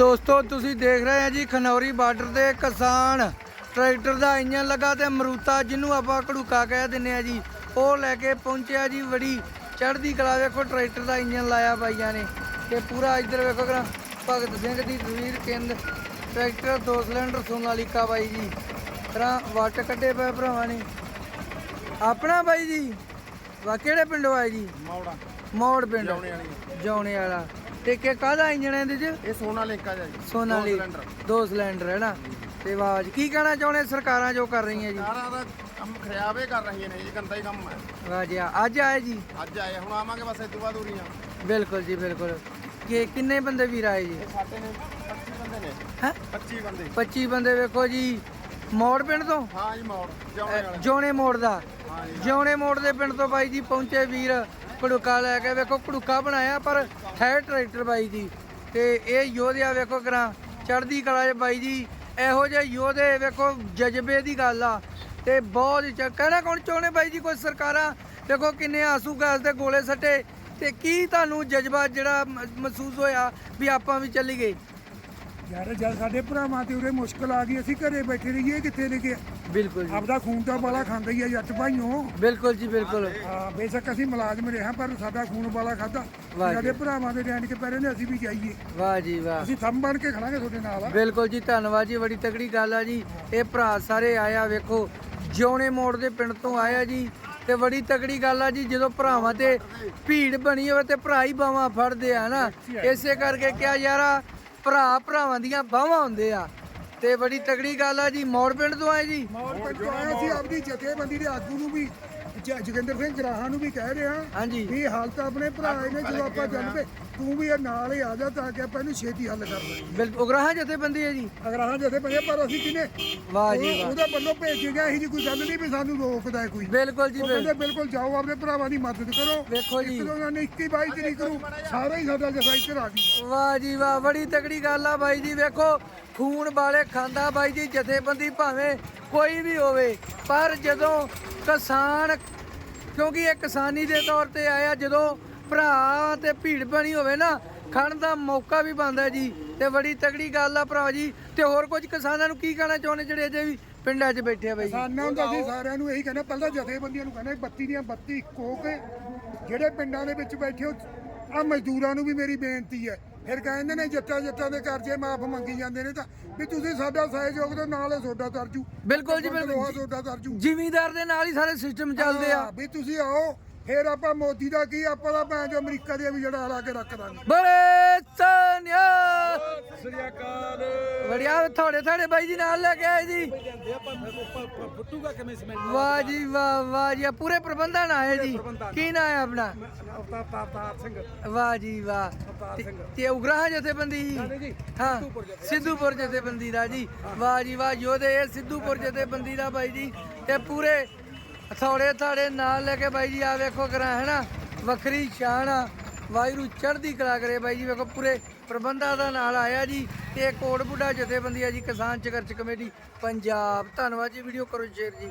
ਦੋਸਤੋ ਤੁਸੀਂ ਦੇਖ ਰਹੇ ਆ ਜੀ ਖਨੌਰੀ ਬਾਰਡਰ ਤੇ ਕਿਸਾਨ ਟਰੈਕਟਰ ਦਾ ਇੰਜਨ ਲੱਗਾ ਤੇ ਮਰੂਤਾ ਜਿਹਨੂੰ ਆਪਾਂ ਘੜੂਕਾ ਕਹਿ ਦਿੰਨੇ ਆ ਜੀ। ਉਹ ਲੈ ਕੇ ਪਹੁੰਚਿਆ ਜੀ ਬੜੀ ਚੜ੍ਹਦੀ ਕਲਾ ਵੇਖੋ ਟਰੈਕਟਰ ਦਾ ਇੰਜਨ ਲਾਇਆ ਬਾਈਆਂ ਨੇ। ਤੇ ਪੂਰਾ ਇੱਧਰ ਵੇਖੋ ਕਰਾਂ ਭਗਤ ਸਿੰਘ ਦੀ ਤਸਵੀਰ ਕੇਂਦਰ ਟਰੈਕਟਰ ਦੋ ਸਿਲੰਡਰ ਸੋਨਾਲੀਕਾ ਬਾਈ ਜੀ। ਤਰਾਂ ਵੱਟ ਕੱਢੇ ਪਏ ਭਰਾਵਾਂ ਨੇ। ਆਪਣਾ ਬਾਈ ਜੀ? ਵਾ ਕਿਹੜੇ ਪਿੰਡੋਂ ਆਏ ਜੀ? ਮੌੜਾ। ਮੋੜ ਪਿੰਡ। ਜਾਉਣੇ ਵਾਲਾ। ਤੇ ਕਿ ਕਾਹਦਾ ਇੰਜਨ ਹੈ ਇਹਦੇ ਚ? ਇਹ ਸੋਨਾ ਲੇਕਾ ਜਾ ਸੋਨਾਲੀ ਦੋ ਸਿਲੰਡਰ। ਦੋ ਸਿਲੰਡਰ ਹੈ ਨਾ? ਤੇ ਆਵਾਜ਼ ਕੀ ਕਹਿਣਾ ਚਾਹੁੰਦੇ ਸਰਕਾਰਾਂ ਜੋ ਕਰ ਰਹੀਆਂ ਜੀ? ਸਾਰਾ ਦਾ ਕੰਮ ਖਰਾਬੇ ਕਰ ਰਹੀਆਂ ਨੇ ਜੀ ਗੰਦਾ ਹੀ ਕੰਮ ਹੈ। ਵਾਹ ਜੀ ਵਾਹ। ਅੱਜ ਆਏ ਜੀ? ਅੱਜ ਆਏ ਹੁਣ ਆਵਾਂਗੇ ਬਸ ਇਦੋਂ ਬਾਅਦ ਉਰੀਆਂ ਬਿਲਕੁਲ ਜੀ ਬਿਲਕੁਲ। ਕਿ ਕਿੰਨੇ ਬੰਦੇ ਵੀਰ ਆਏ ਜੀ? ਇਹ ਸਾਡੇ ਨੇ 25 ਬੰਦੇ ਨੇ। ਹੈ? 25 ਬੰਦੇ। 25 ਬੰਦੇ ਵੇਖੋ ਜੀ ਮੋੜ ਪਿੰਡ ਤੋਂ? ਹਾਂ ਜੀ ਮੌੜ ਜਾਉਣੇ ਅ, ਵਾਲੇ। ਜੋਣੇ ਮੋੜ ਦਾ। ਹਾਂ ਜੀ ਜੋਣੇ ਮੋੜ ਦੇ ਪਿੰਡ ਤੋਂ ਬਾਈ ਜੀ ਪਹੁੰਚੇ ਵੀਰ ਘੜੂਕਾ ਲੈ ਕੇ ਵੇਖੋ ਘੜੂਕਾ ਬਣਾਇਆ ਪਰ ਹੈ ਟਰੈਕਟਰ ਬਾਈ ਜੀ। ਤੇ ਇਹ ਯੋਧਿਆ ਵੇਖੋ ਕਰਾਂ ਚੜ੍ਹਦੀ ਕਲਾ 'ਚ ਬਾਈ ਜੀ। ਇਹੋ ਜਿਹੇ ਯੋਧੇ ਵੇਖੋ, ਜਜ਼ਬੇ ਦੀ ਗੱਲ ਆ। ਤੇ ਬਹੁਤ ਹੀ ਚ- ਕਹਿਣਾ ਕੌਣ ਚਾਹੁੰਦੇ ਬਾਈ ਜੀ ਕੋਈ ਸਰਕਾਰਾਂ? ਦੇਖੋ ਕਿੰਨੇ ਆਸੂ ਗੈਸ ਦੇ ਗੋਲੇ ਸੱਟੇ। ਤੇ ਕੀ ਤੁਹਾਨੂੰ ਜਜ਼ਬਾ ਜਿਹੜਾ ਮਹਿਸੂਸ ਹੋਇਆ ਵੀ ਆਪਾਂ ਵੀ ਚੱਲੀ ਗਏ ਯਾਰ ਜਦ ਸਾਡੇ ਭਰਾਵਾਂ ਤੇ ਉਰੇ ਮੁਸ਼ਕਲ ਆ ਗਈ ਅਸੀਂ ਘਰੇ ਬੈਠੇ ਰਹੀਏ ਕਿੱਥੇ ਲਿਖੇ ਬਿਲਕੁਲ ਜੀ। ਆਪਦਾ ਖੂਨ ਤਾਂ ਵਾਲਾ ਖਾਂਦਾ ਹੀ ਆ ਜੱਟ ਭਾਈਓ। ਬਿਲਕੁਲ ਜੀ ਬਿਲਕੁਲ। ਹਾਂ ਬੇਸ਼ੱਕ ਅਸੀਂ ਮੁਲਾਜ਼ਮ ਰਿਹਾ ਪਰ ਸਾਡਾ ਖੂਨ ਵਾਲਾ ਖਾਦਾ ਵਾਹ ਜੀ। ਸਾਡੇ ਭਰਾਵਾਂ ਦੇ ਰਹਿਣ ਕੇ ਪੈਰੇ ਨੇ ਅਸੀਂ ਵੀ ਜਾਈਏ। ਵਾਹ ਜੀ ਵਾਹ। ਅਸੀਂ ਥੰਮ ਬਣ ਕੇ ਖੜਾਂਗੇ ਤੁਹਾਡੇ ਨਾਲ। ਬਿਲਕੁਲ ਜੀ ਧੰਨਵਾਦ ਜੀ ਬੜੀ ਤਕੜੀ ਗੱਲ ਆ ਜੀ। ਇਹ ਭਰਾ ਸਾਰੇ ਆਇਆ ਵੇਖੋ ਜਿਉਣੇ ਮੋੜ ਦੇ ਪਿੰਡ ਤੋਂ ਆਇਆ ਜੀ। ਤੇ ਬੜੀ ਤਕੜੀ ਗੱਲ ਆ ਜੀ ਜਦੋਂ ਭਰਾਵਾਂ ਤੇ ਭੀੜ ਬਣੀ ਹੋਵੇ ਤੇ ਭਰਾ ਹੀ ਬਾਵਾਂ ਫੜਦੇ ਆ ਨਾ। ਇਸੇ ਕਰਕੇ ਕਿਹਾ ਯਾਰਾ ਭਰਾ ਭਰਾਵਾਂ ਦੀਆਂ ਬਾਵਾਂ ਹੁੰਦੇ ਆ। ਤੇ ਬੜੀ ਤਕੜੀ ਗੱਲ ਆ ਜੀ। ਮੋੜ ਪਿੰਡ ਤੋਂ ਆਏ ਜੀ। ਮੌੜ ਪਿੰਡ ਤੋਂ ਆਏ ਅਸੀਂ ਆਪਦੀ ਜਥੇਬੰਦੀ ਦੇ ਆਗੂ ਨੂੰ ਵੀ ਜ- ਜੋਗਿੰਦਰ ਸਿੰਘ ਗਰਾਹਾਂ ਨੂੰ ਵੀ ਕਹਿ ਰਿਹਾ ਹਾਂਜੀ। ਵੀ ਹਾਲਤ ਆਪਣੇ ਭਰਾ ਨੇ ਜਦੋਂ ਆਪਾਂ ਜਨਮੇ ਤੂੰ ਵੀ ਇਹ ਨਾਲ ਹੀ ਆ ਜਾ ਤਾਂ ਕਿ ਆਪਾਂ ਇਹਨੂੰ ਛੇਤੀ ਹੱਲ ਕਰ ਲਈਏ। ਬਿਲਕੁਲ ਉਗਰਾਹਾਂ ਜਥੇਬੰਦੀ ਹੈ ਜੀ। ਅਗਰਾਹਾਂ ਜਥੇਬੰਦੀ ਪਰ ਅਸੀਂ ਕਿਨੇ ਵਾਹ ਜੀ ਵਾਹ। ਉਹਦਾ ਵੱਲੋਂ ਭੇਜ ਕੇ ਗਿਆ ਇਹ ਜੀ ਕੋਈ ਗੱਲ ਨਹੀਂ ਵੀ ਸਾਨੂੰ ਰੋਕਦਾ ਹੈ ਕੋਈ। ਬਿਲਕੁਲ ਜੀ ਉਹ ਬਿਲਕੁਲ। ਬਿਲਕੁਲ ਜਾਓ ਆਪਣੇ ਭਰਾਵਾਂ ਦੀ ਮਦਦ ਕਰੋ। ਵੇਖੋ ਜੀ। ਇੱਕ ਤਾਂ ਉਹਨਾਂ ਨੇ 21 22 ਤਰੀਕ ਨੂੰ ਸਾਰਾ ਹੀ ਸਾਡਾ ਜਥਾ ਇੱਧਰ ਆ ਗਈ ਵਾਹ ਜੀ ਵਾਹ ਬੜੀ ਤਕੜੀ ਗੱਲ ਆ ਬਾਈ ਜੀ ਵੇਖੋ ਖੂਨ ਵਾਲੇ ਖਾਂਦਾ ਬਾਈ ਜੀ ਜਥੇਬੰਦੀ ਭਾਵੇਂ ਕੋਈ ਵੀ ਹੋਵੇ ਪਰ ਜਦੋਂ ਕਿਸਾਨ ਕਿਉਂਕਿ ਇਹ ਕਿਸਾਨੀ ਦੇ ਤੌਰ ਤੇ ਆਇਆ ਜਦੋਂ ਭਰਾ ਤੇ ਭੀੜ ਬਣੀ ਹੋਵੇ ਨਾ ਖਣ ਦਾ ਮੌਕਾ ਵੀ ਬਣਦਾ ਜੀ। ਤੇ ਬੜੀ ਤਕੜੀ ਗੱਲ ਆ ਭਰਾ ਜੀ। ਤੇ ਹੋਰ ਕੁਝ ਕਿਸਾਨਾਂ ਨੂੰ ਕੀ ਕਹਿਣਾ ਚਾਹੁੰਦੇ ਜਿਹੜੇ ਅਜੇ ਵੀ ਪਿੰਡਾਂ 'ਚ ਬੈਠੇ ਆ ਬਾਈ? ਕਿਸਾਨਾਂ ਨੂੰ ਅਸੀਂ ਸਾਰਿਆਂ ਨੂੰ ਇਹੀ ਕਹਿੰਦੇ ਪਹਿਲਾਂ ਜਥੇਬੰਦੀਆਂ ਨੂੰ ਕਹਿੰਦੇ 32 ਦੀਆਂ 32 ਇੱਕੋ ਕੇ ਜਿਹੜੇ ਪਿੰਡਾਂ ਦੇ ਵਿੱਚ ਬੈਠੇ ਹੋ ਆ ਮਜ਼ਦੂਰਾਂ ਨੂੰ ਵੀ ਮੇਰੀ ਬੇਨਤੀ ਹੈ। ਫਿਰ ਕਹਿੰਦੇ ਨੇ ਜੱਟਾਂ ਜੱਟਾਂ ਦੇ ਕਰਜ਼ੇ ਮਾਫ ਮੰਗੀ ਜਾਂਦੇ ਨੇ ਤਾਂ ਵੀ ਤੁਸੀਂ ਸਾਡਾ ਸਹਿਯੋਗ ਦਿਓ ਨਾਲ ਤੁਹਾਡਾ ਤਰਜੂ। ਬਿਲਕੁਲ ਜੀ ਬਿਲਕੁਲ ਤੁਹਾਡਾ ਤਰਜੂ। ਜ਼ਿਮੀਦਾਰ ਦੇ ਨਾਲ ਹੀ ਸਾਰੇ ਸਿਸਟਮ ਚੱਲਦੇ ਆ। ਵੀ ਤੁਸੀਂ ਆਓ ਫਿਰ ਆਪਾਂ ਮੋਦੀ ਦਾ ਕੀ ਆਪਾਂ ਦਾ ਭੈਣ ਜੋ ਅਮਰੀਕਾ ਦੇ ਵੀ ਜਿਹੜਾ ਹਲਾ ਕੇ ਰੱਖ ਦਾਂਗੇ। ਬੜੇ ਸਾਨਿਆ ਸ੍ਰੀ ਅਕਾਲ। ਬੜਿਆ ਥੋੜੇ ਥੋੜੇ ਬਾਈ ਜੀ ਨਾਲ ਲੈ ਕੇ ਆਏ ਜੀ। ਫੁੱਟੂਗਾ ਕਿਵੇਂ ਸਮੈਲ ਵਾਹ ਜੀ ਵਾਹ ਵਾਹ ਜੀ ਆਹ ਪੂਰੇ ਪ੍ਰਬੰਧਨ ਆਏ ਜੀ। ਕੀ ਨਾਂ ਹੈ ਆਪਣਾ? ਅਵਤਾਰ ਤਾਰ ਸਿੰਘ। ਵਾਹ ਜੀ ਵਾਹ। ਤੇ- ਤੇ ਉਗਰਾਹ ਜਥੇਬੰਦੀ। ਜੀ ਹਾਂ ਸਿੱਧੂਪੁਰ ਜਥੇਬੰਦੀ। ਦਾ ਜੀ। ਵਾਹ ਜੀ ਵਾਹ ਯੋਧੇ ਇਹ ਸਿੱਧੂਪੁਰ ਜਥੇਬੰਦੀ ਦਾ ਬਾਈ ਜੀ। ਤੇ ਪੂਰੇ ਹਥੌੜੇ ਥਾੜੇ ਨਾਲ ਲੈ ਕੇ ਬਾਈ ਜੀ ਆ ਵੇਖੋ ਕਰਾਂ ਹੈ ਵੱਖਰੀ ਸ਼ਾਨ ਆ। ਵਾਹਿਗੁਰੂ ਚੜ੍ਹਦੀ ਕਲਾ ਕਰੇ ਬਾਈ ਜੀ, ਵੇਖੋ ਪੂਰੇ ਪ੍ਰਬੰਧਾਂ ਦਾ ਨਾਲ ਆਇਆ ਜੀ ਤੇ ਇਹ ਕੋਟ ਬੁੱਢਾ ਜਥੇਬੰਦੀ ਆ ਜੀ, ਕਿਸਾਨ ਸੰਘਰਸ਼ ਕਮੇਟੀ। ਪੰਜਾਬ। ਧੰਨਵਾਦ ਜੀ, ਵੀਡੀਓ ਕਰੋ ਸ਼ੇਅਰ ਜੀ।